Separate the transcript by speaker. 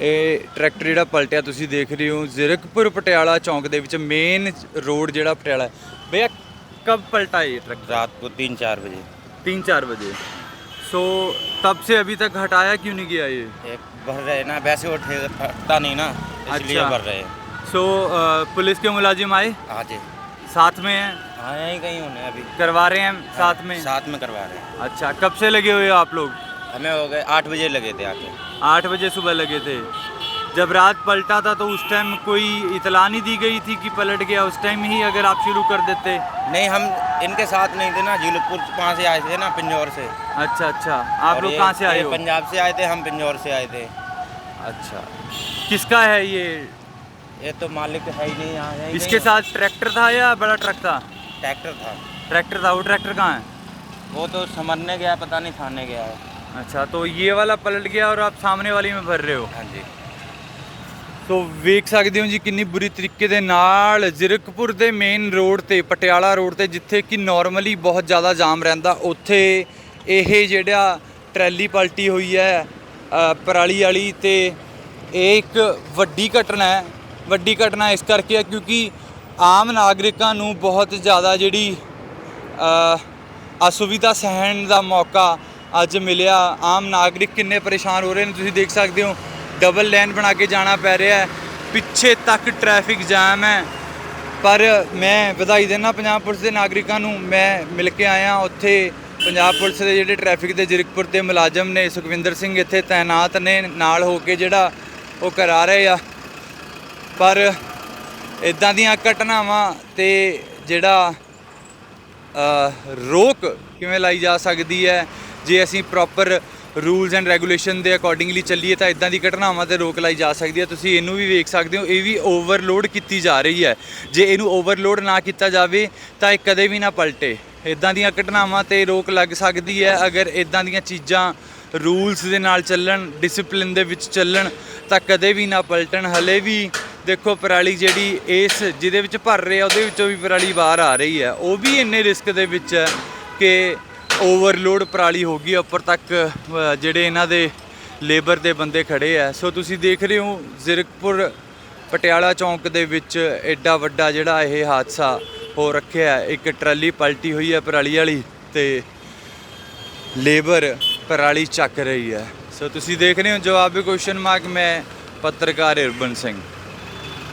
Speaker 1: ਇਹ ਟਰੈਕਟਰ ਜਿਹੜਾ ਪਲਟਿਆ ਤੁਸੀਂ ਦੇਖ ਰਹੇ ਹੋ ਜ਼ੀਰਕਪੁਰ ਪਟਿਆਲਾ ਚੌਂਕ ਦੇ ਵਿੱਚ ਮੇਨ ਰੋਡ ਜਿਹੜਾ ਪਟਿਆਲਾ ਹੈ ਭਈਆ ਕਬ पलटा ये ट्रक
Speaker 2: रात को तीन चार बजे
Speaker 1: तीन चार बजे सो तब से अभी तक हटाया क्यों नहीं गया ये
Speaker 2: एक भर रहे ना वैसे वो ठे- फटता नहीं ना इसलिए
Speaker 1: अच्छा।
Speaker 2: भर रहे हैं
Speaker 1: सो पुलिस के मुलाजिम आए
Speaker 2: आज
Speaker 1: साथ में हैं
Speaker 2: हाँ यहीं कहीं होने अभी
Speaker 1: करवा रहे हैं साथ में
Speaker 2: साथ में करवा रहे हैं
Speaker 1: अच्छा कब से लगे हुए हो आप लोग
Speaker 2: हमें हो गए आठ बजे लगे थे आके।
Speaker 1: आठ बजे सुबह लगे थे। जब रात पलटा था तो उस टाइम कोई इतला नहीं दी गई थी कि पलट गया। उस टाइम ही अगर आप शुरू कर देते।
Speaker 2: नहीं हम इनके साथ नहीं थे ना जीलपुर वहाँ से आए थे ना पिंजौर से।
Speaker 1: अच्छा अच्छा। आप लोग कहाँ से आए हो?
Speaker 2: पंजाब से आए थे हम पिंजौर से आए थे।
Speaker 1: अच्छा। किसका है ये?
Speaker 2: ये तो मालिक है ही नहीं यहाँ
Speaker 1: इसके साथ ट्रैक्टर था या बड़ा ट्रक था?
Speaker 2: ट्रैक्टर था।
Speaker 1: ट्रैक्टर था वो ट्रैक्टर कहाँ है?
Speaker 2: वो तो समरने गया पता नहीं थाने गया है।
Speaker 1: अच्छा तो ये वाला पलट गया और आप सामने वाली में भर रहे हो
Speaker 2: हाँ जी
Speaker 1: ਸੋ ਵੇਖ ਸਕਦੇ ਹੋ ਜੀ ਕਿੰਨੀ ਬੁਰੀ ਤਰੀਕੇ ਦੇ ਨਾਲ ਜ਼ਿਰਕਪੁਰ ਦੇ ਮੇਨ ਰੋਡ ਤੇ ਪਟਿਆਲਾ ਰੋਡ ਤੇ ਜਿੱਥੇ ਕਿ ਨਾਰਮਲੀ ਬਹੁਤ ਜ਼ਿਆਦਾ ਜਾਮ ਰਹਿੰਦਾ ਉੱਥੇ ਇਹ ਜਿਹੜਾ ਟਰੈਲੀ ਪਲਟੀ ਹੋਈ ਹੈ ਅ, ਪਰਾਲੀ ਵਾਲੀ ਤੇ ਇਹ ਇੱਕ ਵੱਡੀ ਘਟਨਾ ਹੈ ਵੱਡੀ ਘਟਨਾ ਇਸ ਕਰਕੇ ਹੈ ਕਿਉਂਕਿ ਆਮ ਨਾਗਰਿਕਾਂ ਨੂੰ ਬਹੁਤ ਜ਼ਿਆਦਾ ਜਿਹੜੀ ਅ, ਅਸੁਵਿਧਾ ਸਹਿਣ ਦਾ ਮੌਕਾ ਅੱਜ ਮਿਲਿਆ। ਆਮ ਨਾਗਰਿਕ ਕਿੰਨੇ ਪਰੇਸ਼ਾਨ ਹੋ ਰਹੇ ਨੇ, ਤੁਸੀਂ ਦੇਖ ਸਕਦੇ ਹੋ। ਡਬਲ ਲਾਈਨ ਬਣਾ ਕੇ ਜਾਣਾ ਪੈ ਰਿਹਾ ਹੈ। ਪਿੱਛੇ ਤੱਕ ਟ੍ਰੈਫਿਕ ਜਾਮ ਹੈ। ਪਰ ਮੈਂ ਵਧਾਈ ਦੇਣਾ ਪੰਜਾਬ ਪੁਲਿਸ ਦੇ ਨਾਗਰਿਕਾਂ ਨੂੰ। ਮੈਂ ਮਿਲ ਕੇ ਆਇਆ ਉੱਥੇ। ਪੰਜਾਬ ਪੁਲਿਸ ਦੇ ਜਿਹੜੇ ਟ੍ਰੈਫਿਕ ਦੇ ਜ਼ਿਰਕਪੁਰ ਦੇ ਮੁਲਾਜ਼ਮ ਨੇ, ਸੁਖਵਿੰਦਰ ਸਿੰਘ ਇੱਥੇ ਤਾਇਨਾਤ ਨੇ, ਨਾਲ ਹੋ ਕੇ ਜਿਹੜਾ ਉਹ ਕਰਾ ਰਹੇ ਆ। ਪਰ ਇਦਾਂ ਦੀਆਂ ਘਟਨਾਵਾਂ ਤੇ ਜਿਹੜਾ ਰੋਕ ਕਿਵੇਂ ਲਾਈ ਜਾ ਸਕਦੀ ਹੈ? ਜੇ ਅਸੀਂ ਪ੍ਰੋਪਰ ਰੂਲਸ ਐਂਡ ਰੈਗੂਲੇਸ਼ਨ ਦੇ ਅਕੋਰਡਿੰਗਲੀ ਚੱਲੀਏ ਤਾਂ ਇਦਾਂ ਦੀ ਘਟਨਾਵਾਂ ਤੇ ਰੋਕ ਲਾਈ ਜਾ ਸਕਦੀ ਹੈ। ਤੁਸੀਂ ਇਹਨੂੰ ਵੀ ਵੇਖ ਸਕਦੇ ਹੋ, ਇਹ ਵੀ ਓਵਰਲੋਡ ਕੀਤੀ ਜਾ ਰਹੀ ਹੈ। ਜੇ ਇਹਨੂੰ ਓਵਰਲੋਡ ਨਾ ਕੀਤਾ ਜਾਵੇ, ਤਾਂ ਇਹ ਕਦੇ ਵੀ ਨਾ ਪਲਟੇ। ਇਦਾਂ ਦੀਆਂ ਘਟਨਾਵਾਂ ਤੇ ਰੋਕ ਲੱਗ ਸਕਦੀ ਹੈ। ਅਗਰ ਇਦਾਂ ਦੀਆਂ ਚੀਜ਼ਾਂ ਰੂਲਸ ਦੇ ਨਾਲ ਚੱਲਣ ਡਿਸਪਲਿਨ ਦੇ ਵਿੱਚ ਚੱਲਣ, ਤਾਂ ਕਦੇ ਵੀ ਨਾ ਪਲਟਣ। ਹਲੇ ਵੀ ਦੇਖੋ, ਪਰਾਲੀ ਜਿਹੜੀ ਇਸ ਜਿਹਦੇ ਵਿੱਚ ਭਰ ਰਹੇ ਆ ਉਹਦੇ ਵਿੱਚੋਂ ਵੀ ਪਰਾਲੀ ਬਾਹਰ ਆ ਰਹੀ ਹੈ। ਉਹ ਵੀ ਇੰਨੇ ਰਿਸਕ ਦੇ ਵਿੱਚ ਹੈ ਕਿ ਓਵਰਲੋਡ ਪਰਾਲੀ ਹੋ ਗਈ, ਉੱਪਰ ਤੱਕ ਜਿਹੜੇ ਇਹਨਾਂ ਦੇ ਲੇਬਰ ਦੇ ਬੰਦੇ ਖੜੇ ਆ। ਸੋ ਤੁਸੀਂ ਦੇਖ ਰਹੇ ਹੋ, ਜ਼ੀਰਕਪੁਰ ਪਟਿਆਲਾ ਚੌਂਕ ਦੇ ਵਿੱਚ ਐਡਾ ਵੱਡਾ ਜਿਹੜਾ ਇਹ ਹਾਦਸਾ ਹੋ ਰੱਖਿਆ ਇੱਕ ਟਰਾਲੀ ਪਲਟੀ ਹੋਈ ਹੈ ਪਰਾਲੀ ਵਾਲੀ ਤੇ ਲੇਬਰ ਪਰਾਲੀ ਚੱਕ ਰਹੀ ਹੈ। ਸੋ ਤੁਸੀਂ ਦੇਖ ਰਹੇ ਹੋ, ਜਵਾਬੀ ਕੁਐਸਚਨ ਮਾਰਕ ਮੈਂ ਪੱਤਰਕਾਰ ਇਰਬਨ ਸਿੰਘ।